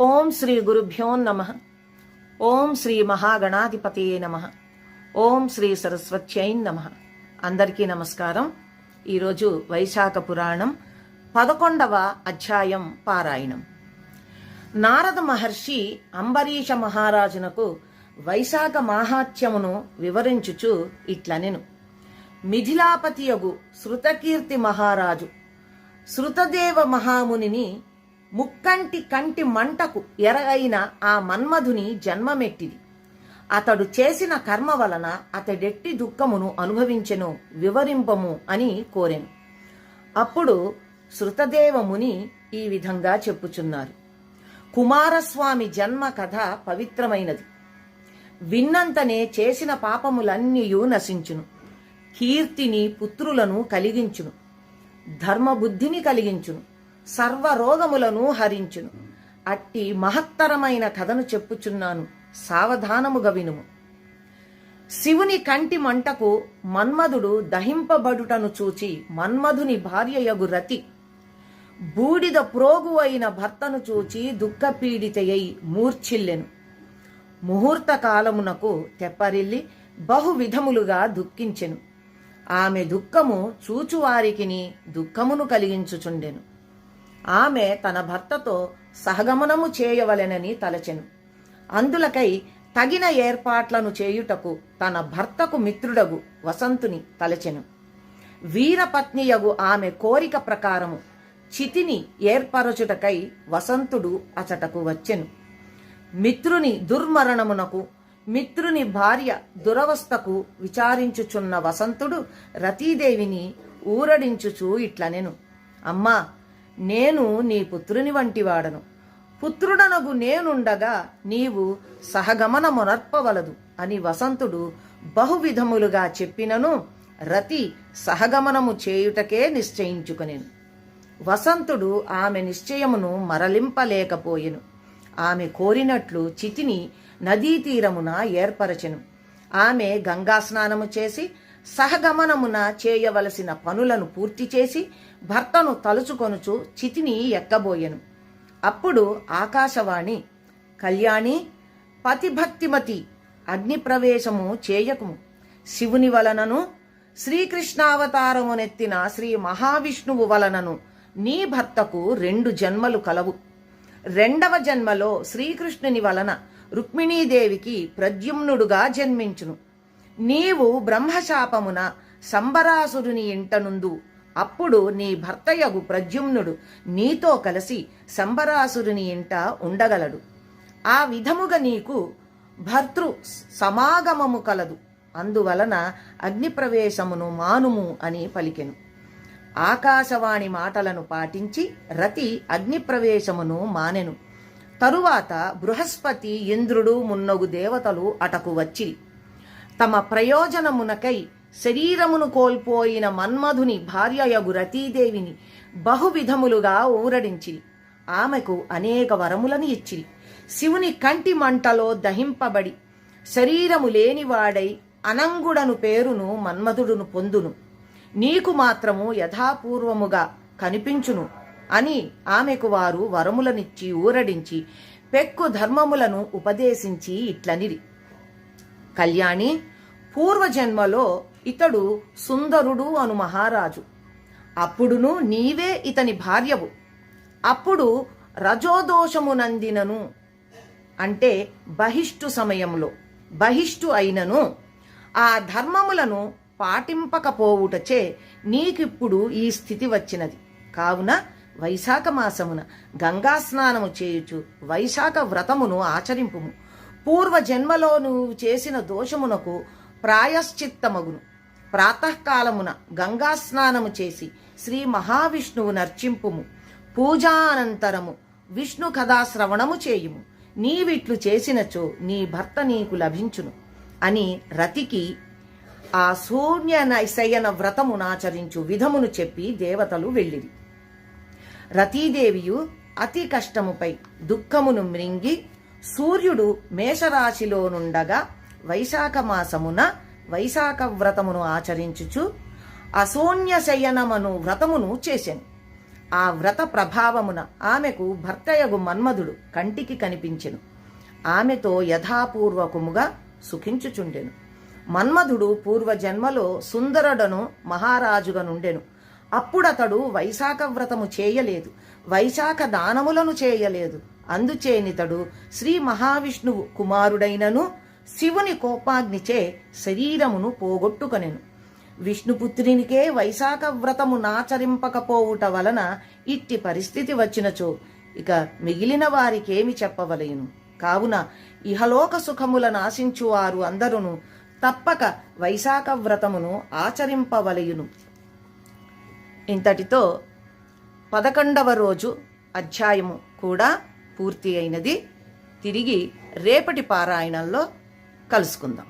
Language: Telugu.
ఓం శ్రీ గురుభ్యో నమ. ఓం శ్రీ మహాగణాధిపతియే నమ. ఓం శ్రీ సరస్వత్యై నమ. అందరికీ నమస్కారం. ఈరోజు వైశాఖ పురాణం పదకొండవ అధ్యాయం పారాయణం. నారద మహర్షి అంబరీష మహారాజునకు వైశాఖ మాహాత్యమును వివరించుచు ఇట్లనెను. మిథిలాపతియగు శృతకీర్తి మహారాజు శృతదేవ మహామునిని ముక్కంటి కంటి మంటకు ఎరగైన ఆ మన్మధుని జన్మమెట్టిది. అతడు చేసిన కర్మ వలన అతడెట్టి దుఃఖమును అనుభవించెను వివరింపము అని కోరెను. అప్పుడు శృతదేవముని ఈ విధంగా చెప్పుచున్నారు. కుమారస్వామి జన్మ కథ పవిత్రమైనది. విన్నంతనే చేసిన పాపములన్నీయూ నశించును. కీర్తిని పుత్రులను కలిగించును. ధర్మబుద్ధిని కలిగించును. సర్వరోగములను హరించును. అట్టి మహత్తరమైన కథను చెప్పుచున్నాను. సావధానముగా వినుము శివుని కంటి మంటకు మన్మధుడు దహింపబడుటను చూచి మన్మధుని భార్యయగు రతి బూడిద ప్రోగు అయిన భర్తను చూచి దుఃఖపీడితయై మూర్ఛిల్లెను. ముహూర్త కాలమునకు తెప్పరిల్లి బహు విధములుగా దుఃఖించెను. ఆమె దుఃఖము చూచువారికిని దుఃఖమును కలిగించుచుండెను. ఆమె తన భర్తతో సహగమనము చేయవలెనని తలచెను. అందులకై తగిన ఏర్పాట్లను చేయుటకు తన భర్తకు మిత్రుడగు వసంతుని తలచెను. వీరపత్నియగు ఆమె కోరిక ప్రకారము చితిని ఏర్పరచుటకై వసంతుడు అచటకు వచ్చెను. మిత్రుని దుర్మరణమునకు మిత్రుని భార్య దురవస్థకు విచారించుచున్న వసంతుడు రతీదేవిని ఊరడించుచూ ఇట్లనెను. అమ్మా నేను నీ పుత్రుని వంటివాడను. పుత్రుడనగు నేనుండగా నీవు సహగమనమునర్పవలదు అని వసంతుడు బహువిధములుగా చెప్పినను రతి సహగమనము చేయుటకే నిశ్చయించుకునేను. వసంతుడు ఆమె నిశ్చయమును మరలింపలేకపోయెను. ఆమె కోరినట్లు చితిని నదీ తీరమున ఏర్పరచెను. ఆమె గంగా స్నానము చేసి సహగమనమున చేయవలసిన పనులను పూర్తి చేసి భర్తను తలుచుకొనుచు చితిని ఎక్కబోయెను. అప్పుడు ఆకాశవాణి కళ్యాణి పతిభక్తిమతి అగ్నిప్రవేశము చేయకుము. శివుని వలనను శ్రీకృష్ణావతారమునెత్తిన శ్రీ మహావిష్ణువు వలనను నీ భర్తకు రెండు జన్మలు కలవు. రెండవ జన్మలో శ్రీకృష్ణుని వలన రుక్మిణీదేవికి ప్రద్యుమ్నుడుగా జన్మించును. నీవు బ్రహ్మశాపమున సంబరాసురుని ఇంటనుందు. అప్పుడు నీ భర్తయగు ప్రద్యుమ్నుడు నీతో కలిసి సంబరాసురుని ఇంట ఉండగలడు. ఆ విధముగా నీకు భర్తృ సమాగమము కలదు. అందువలన అగ్నిప్రవేశమును మానుము అని పలికెను. ఆకాశవాణి మాటలను పాటించి రతి అగ్నిప్రవేశమును మానెను. తరువాత బృహస్పతి ఇంద్రుడు మున్నగు దేవతలు అటకు వచ్చిరి తమ ప్రయోజనమునకై శరీరమును కోల్పోయిన మన్మధుని భార్యయగు రతీదేవిని బహువిధములుగా ఊరడించి ఆమెకు అనేక వరములను ఇచ్చిరి. శివుని కంటి మంటలో దహింపబడి శరీరము లేనివాడై అనంగుడను పేరును మన్మధుడును పొందును. నీకు మాత్రము యథాపూర్వముగా కనిపించును అని ఆమెకు వారు వరములనిచ్చి ఊరడించి పెక్కు ధర్మములను ఉపదేశించి ఇట్లనిరి. కళ్యాణి పూర్వజన్మలో ఇతడు సుందరుడు అను మహారాజు. అప్పుడును నీవే ఇతని భార్యవు. అప్పుడు రజోదోషమునందినను అంటే బహిష్టు సమయంలో బహిష్టు అయినను. ఆ ధర్మములను పాటింపకపోవుటచే నీకిప్పుడు ఈ స్థితి వచ్చినది. కావున వైశాఖ మాసమున గంగా స్నానము చేయుచు వైశాఖ వ్రతమును ఆచరింపుము. పూర్వ జన్మలో నువ్వు చేసిన దోషమునకు ప్రాయశ్చిత్తమగును. ప్రాతకాలమున గంగా స్నానము చేసి శ్రీ మహావిష్ణువు నర్చింపుము. పూజానంతరము విష్ణు కథా శ్రవణము చేయుము. నీవిట్లు చేసినచో నీ భర్త నీకు లభించును అని రతికి ఆ శూన్య శయన వ్రతమునాచరించు విధమును చెప్పి దేవతలు వెళ్ళిరి. రతీదేవియు అతి కష్టముపై దుఃఖమును మృంగి సూర్యుడు మేషరాశిలో నుండగా వైశాఖ మాసమున వైశాఖ వ్రతమును ఆచరించుచు అశూన్య శయనమను వ్రతమును చేసెను. ఆ వ్రత ప్రభావమున ఆమెకు భర్తయగు మన్మధుడు కంటికి కనిపించెను. ఆమెతో యథాపూర్వకముగా సుఖించుచుండెను. మన్మధుడు పూర్వజన్మలో సుందరుడను మహారాజుగా నుండెను. అప్పుడతడు వైశాఖ వ్రతము చేయలేదు. వైశాఖ దానములను చేయలేదు. అందుచేనితడు శ్రీ మహావిష్ణువు కుమారుడైనను శివుని కోపాగ్నిచే శరీరమును పోగొట్టుకొనెను. విష్ణుపుత్రునికే వైశాఖ వ్రతము నాచరింపకపోవుట వలన ఇట్టి పరిస్థితి వచ్చినచో ఇక మిగిలిన వారికేమి చెప్పవలేను. కావున ఇహలోక సుఖములను ఆశించువారు అందరును తప్పక వైశాఖ వ్రతమును ఆచరింపవలయును. ఇంతటితో పదకొండవ రోజు అధ్యాయము కూడా పూర్తి అయినది. తిరిగి రేపటి పారాయణంలో కలుసుకుందాం.